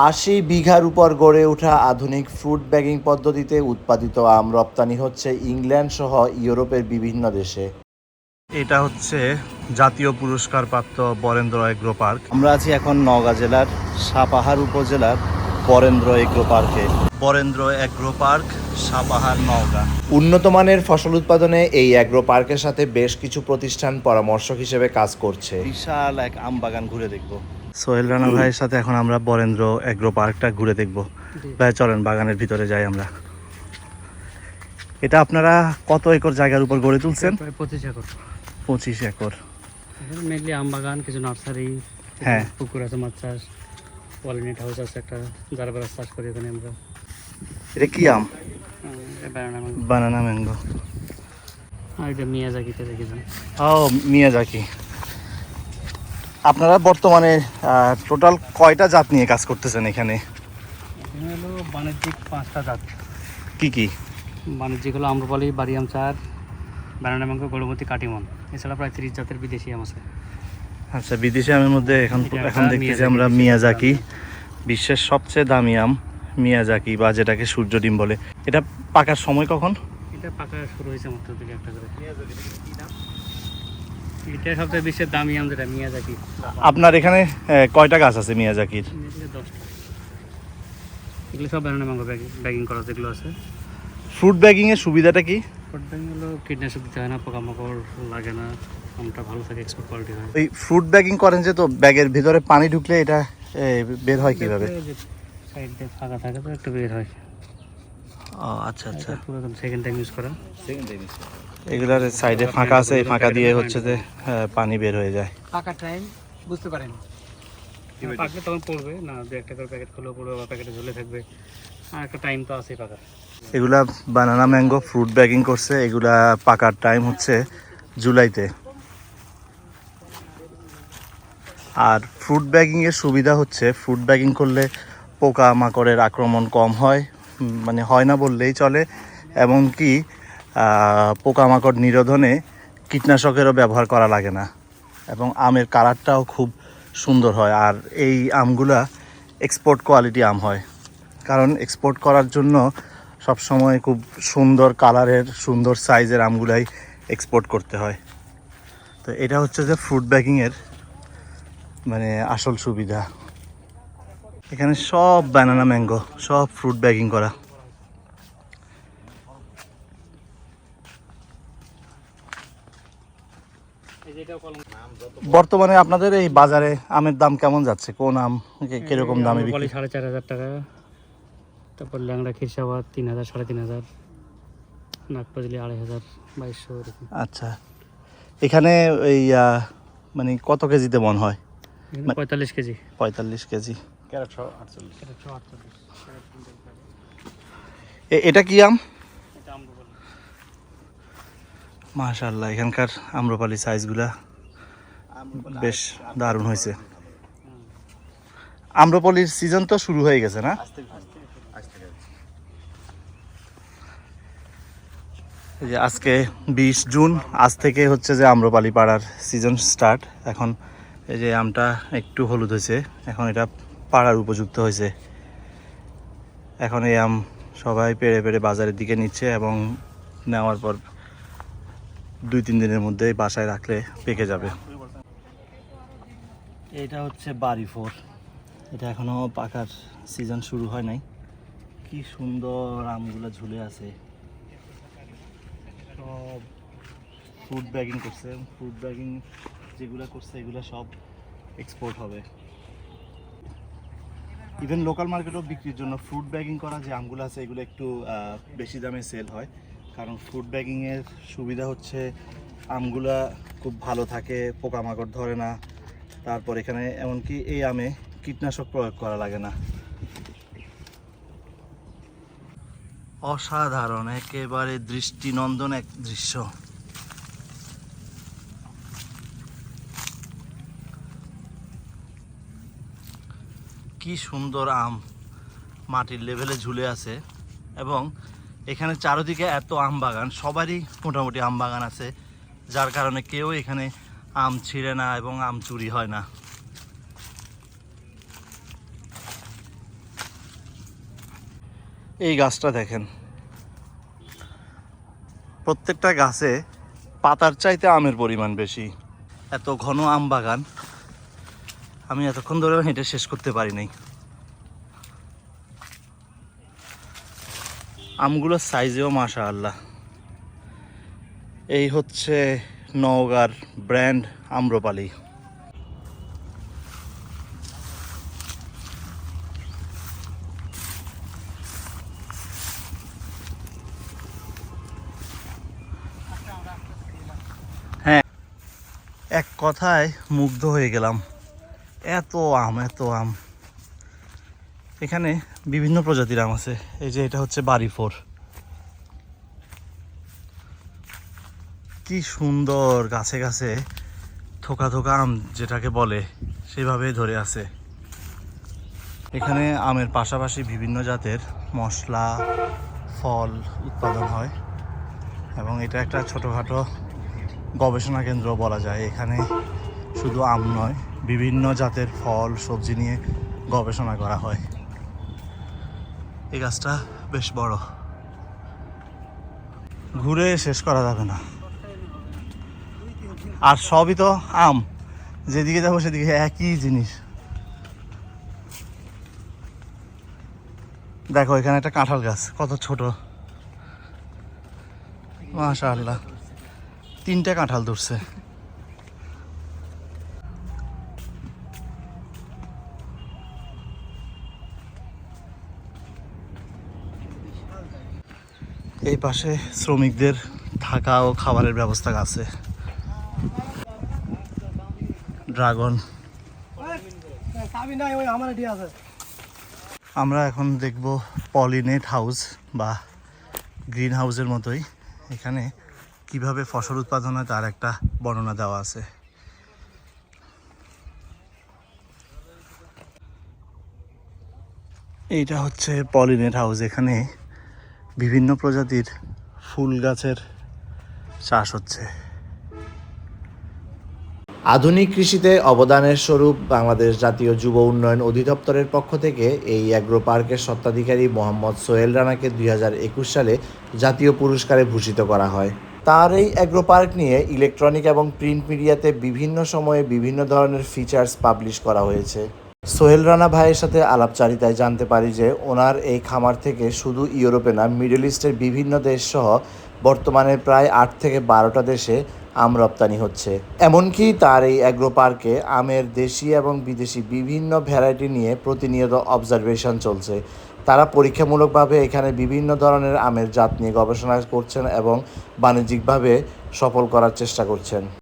আশি বিঘার উপর গড়ে ওঠা আধুনিক ফ্রুট ব্যাগিং পদ্ধতিতে উৎপাদিত আম রপ্তানি হচ্ছে ইংল্যান্ড সহ ইউরোপের বিভিন্ন দেশে। এটা হচ্ছে জাতীয় পুরস্কার প্রাপ্ত বরেন্দ্র এগ্রো পার্ক। আমরা আছি এখন নওগাঁ জেলার সাপাহার উপজেলার বরেন্দ্র এগ্রো পার্কে। Barendra agro park Sapahar Naogaon. উন্নত মানের ফসল উৎপাদনে এই অ্যাগ্রো পার্কের সাথে বেশ কিছু প্রতিষ্ঠান পরামর্শক হিসেবে কাজ করছে। বিশাল এক আম বাগান ঘুরে দেখব। সোহেল রানা ভাইয়ের সাথে এখন আমরা বরেন্দ্র এগ্রো পার্কটা ঘুরে দেখব। ভাই চলেন বাগানের ভিতরে যাই আমরা। এটা আপনারা কত একর জায়গার উপর গড়ে তুলছেন? পঁচিশ একর। পঁচিশ একর। মেনলি আম বাগান কিছু নার্সারি হ্যাঁ। পুকুর আছে মাছ চাষ পলিনেট হাউস আছে একটা জারবারাস চাষ করি এখানে আমরা। এটা কি আম। বানানা ম্যাঙ্গো আর এটা মিয়াজাকিতে দেখেছেন। ও মিয়াজাকি। আপনারা বর্তমানে টোটাল কয়টা জাত নিয়ে কাজ করতেছেন এখানে? হলো বাণিজ্যিক পাঁচটা জাত। কি কি? বাণিজ্যিক হলো আম্রপালি বাড়িয়াম চার ব্যানানা ম্যাঙ্গো গড়মতি কাটিমন। এছাড়া প্রায় তিরিশ জাতের বিদেশি আম আছে। আচ্ছা বিদেশি আমের মধ্যে এখন এখন দেখতেছি মিয়াজাকি আমরা মিয়াজাকি। বিশ্বের সবচেয়ে দামি আম মিয়াজাকি বা যেটাকে সূর্য ডিম বলে। এটা পাকার সময় কখন? এটা পাকা শুরু হয়েছে মাত্র থেকে একটা করে। এটা সবচেয়ে বিশ্বের দামি আম যেটা মিয়াজাকি আপনার এখানে কয়টা গাছ আছে মিয়াজাকির? দশটা। এগুলো সব ব্যানানা ম্যাঙ্গো ব্যাগিং করা যেগুলো আছে। ফ্রুট ব্যাগিং এর সুবিধাটা কি? ফ্রুট ব্যাগিং হলো কীটনাশক দিতে হয় না পোকামাকড় লাগে না আমটা ভালো থাকে এক্সপোর্ট কোয়ালিটি হয়। ওই ফ্রুট ব্যাগিং করেন যে তো ব্যাগের ভিতরে পানি ঢুকলে এটা বের হয় কীভাবে? সাইড দিয়ে ফাঁকা থাকে তো একটু বের হয়। ও আচ্ছা আচ্ছা। পুরো সেকেন্ড টাইম ইউজ করা। এগুলার সাইডে ফাঁকা আছে এই ফাঁকা দিয়ে হচ্ছে যে পানি বের হয়ে যায়। ফাঁকা টাইম বুঝতে পারেন। পাকলে তখন পড়বে না দু একটা করে প্যাকেট খুলেও পড়বে বা প্যাকেটে ঝুলে থাকবে। আর একটা টাইম তো আছে পাকা এগুলা বানানা ম্যাঙ্গো ফ্রুট ব্যাগিং করছে এগুলা পাকার টাইম হচ্ছে জুলাইতে। আর ফ্রুট ব্যাগিং এর সুবিধা হচ্ছে ফ্রুট ব্যাগিং করলে পোকা মাকড়ের আক্রমণ কম হয় মানে হয় না বললেই চলে। এমনকি পোকামাকড় নিরোধনে কীটনাশকেরও ব্যবহার করা লাগে না। এবং আমের কালারটাও খুব সুন্দর হয়, আর এই আমগুলা এক্সপোর্ট কোয়ালিটি আম হয়। কারণ এক্সপোর্ট করার জন্য সবসময় খুব সুন্দর কালারের, সুন্দর সাইজের আমগুলাই এক্সপোর্ট করতে হয়। তো এটা হচ্ছে যে ফ্রুট ব্যাগিংয়ের মানে আসল সুবিধা। এখানে সব ব্যানানা ম্যাঙ্গো সব ফ্রুট ব্যাগিং করা এই যেটা কলম বর্তমানে আপনাদের এই বাজারে আমের দাম কেমন যাচ্ছে? কোন আম কে- কীরকম দামে বিক্রি? সাড়ে চার হাজার টাকা। তারপর ল্যাংড়া খিরসাবাদ তিন হাজার সাড়ে তিন হাজার। নাগপাজলি আড়াই হাজার বাইশশো আচ্ছা। এখানে এই মানে কত কেজিতে মন হয়? পঁয়তাল্লিশ কেজি। পঁয়তাল্লিশ কেজি। এটা কি আম এটা আম্রপালি মাশাল্লাহ এখানকার আম্রপালি সাইজগুলা বেশ দারুণ হয়েছে। আম্রপালির সিজন তো শুরু হয়ে গেছে না? যে আজকে বিশ জুন, আজ থেকে হচ্ছে যে আম্রপালি পাড়ার সিজন স্টার্ট এখন এই যে আমটা একটু হলুদ হয়েছে, এখন এটা পাড়ার উপযুক্ত হয়েছে। এখন এই আম সবাই পেড়ে পেড়ে বাজারের দিকে নিচ্ছে এবং নেওয়ার পর দুই, তিন দিনের মধ্যে বাসায় রাখলে পেকে যাবে। এটা হচ্ছে বাড়ি ফোর। এটা এখনও পাকার সিজন শুরু হয় নাই। কি সুন্দর আমগুলো ঝুলে আছে। সব ফুড ব্যাগিং করছে। ফুড ব্যাগিং যেগুলো করছে, এগুলো সব এক্সপোর্ট হবে। ইভেন লোকাল মার্কেটও বিক্রির জন্য ফ্রুট ব্যাগিং করা যে আমগুলো আছে, এগুলো একটু বেশি দামে সেল হয়। কারণ ফ্রুট ব্যাগিংয়ের সুবিধা হচ্ছে আমগুলা খুব ভালো থাকে, পোকামাকড় ধরে না। তারপর এখানে এমনকি এই আমে কীটনাশক প্রয়োগ করা লাগে না। অসাধারণ, একেবারে দৃষ্টিনন্দন এক দৃশ্য। কি সুন্দর আম মাটির লেভেলে ঝুলে আছে। এবং এখানে চারিদিকে এত আম বাগান, সবারই মোটামুটি আম বাগান আছে, যার কারণে কেউ এখানে আম ছিঁড়ে না এবং আম চুরি হয় না। এই গাছটা দেখেন। প্রত্যেকটা গাছে পাতার চাইতে আমের পরিমাণ বেশি। এত ঘন আম বাগান, আমি এতক্ষণ ধরে হেঁটে শেষ করতে পারি নাই আমগুলোর সাইজেও মাশা আল্লাহ এই হচ্ছে নওগাঁর ব্র্যান্ড আম্রপালি। হ্যাঁ এক কথায় মুগ্ধ হয়ে গেলাম। এত আম এত আম। এখানে বিভিন্ন প্রজাতির আম আছে। এই যে এটা হচ্ছে বাড়ি ফোর। কি সুন্দর গাছে গাছে থোকা থোকা আম যেটাকে বলে সেভাবে ধরে আছে। এখানে আমের পাশাপাশি বিভিন্ন জাতের মশলা, ফল উৎপাদন হয় এবং এটা একটা ছোটোখাটো গবেষণা কেন্দ্র বলা যায়। এখানে শুধু আম নয়, বিভিন্ন জাতের ফল, সবজি নিয়ে গবেষণা করা হয়। এই গাছটা বেশ বড়। ঘুরে শেষ করা যাবে না। আর সবই তো আম। যেদিকে যাব সেদিকে একই জিনিস। দেখো, এখানে একটা কাঁঠাল গাছ, কত ছোট। মাশা আল্লাহ তিনটে কাঁঠাল ধরছে। এই পাশে শ্রমিকদের থাকা ও খাবারের ব্যবস্থা আছে। ড্রাগন। আমরা এখন দেখব পলিনেট হাউস বা গ্রিন হাউসের মতোই। এখানে কীভাবে ফসল উৎপাদন হয় তার একটা বর্ণনা দেওয়া আছে। এইটা হচ্ছে পলিনেট হাউস। এখানে বিভিন্ন প্রজাতির ফুল গাছের চাষ হচ্ছে। আধুনিক কৃষিতে অবদানের স্বরূপ বাংলাদেশ জাতীয় যুব উন্নয়ন অধিদপ্তরের পক্ষ থেকে এই অ্যাগ্রো পার্কের স্বত্বাধিকারী মোহাম্মদ সোহেল রানাকে দুই হাজার একুশ সালে জাতীয় পুরস্কারে ভূষিত করা হয়। তার এই অ্যাগ্রো পার্ক নিয়ে ইলেকট্রনিক এবং প্রিন্ট মিডিয়াতে বিভিন্ন সময়ে বিভিন্ন ধরনের ফিচার্স পাবলিশ করা হয়েছে। সোহেল রানা ভাইয়ের সাথে আলাপচারিতায় জানতে পারি যে ওনার এই খামার থেকে শুধু ইউরোপে না, মিডল ইস্টের বিভিন্ন দেশ সহ বর্তমানে প্রায় আট থেকে বারোটা দেশে আম রপ্তানি হচ্ছে। এমনকি তার এই অ্যাগ্রো পার্কে আমের দেশি এবং বিদেশি বিভিন্ন ভ্যারাইটি নিয়ে প্রতিনিয়ত অবজারভেশন চলছে। তারা পরীক্ষামূলকভাবে এখানে বিভিন্ন ধরনের আমের জাত নিয়ে গবেষণা করছেন এবং বাণিজ্যিকভাবে সফল করার চেষ্টা করছেন।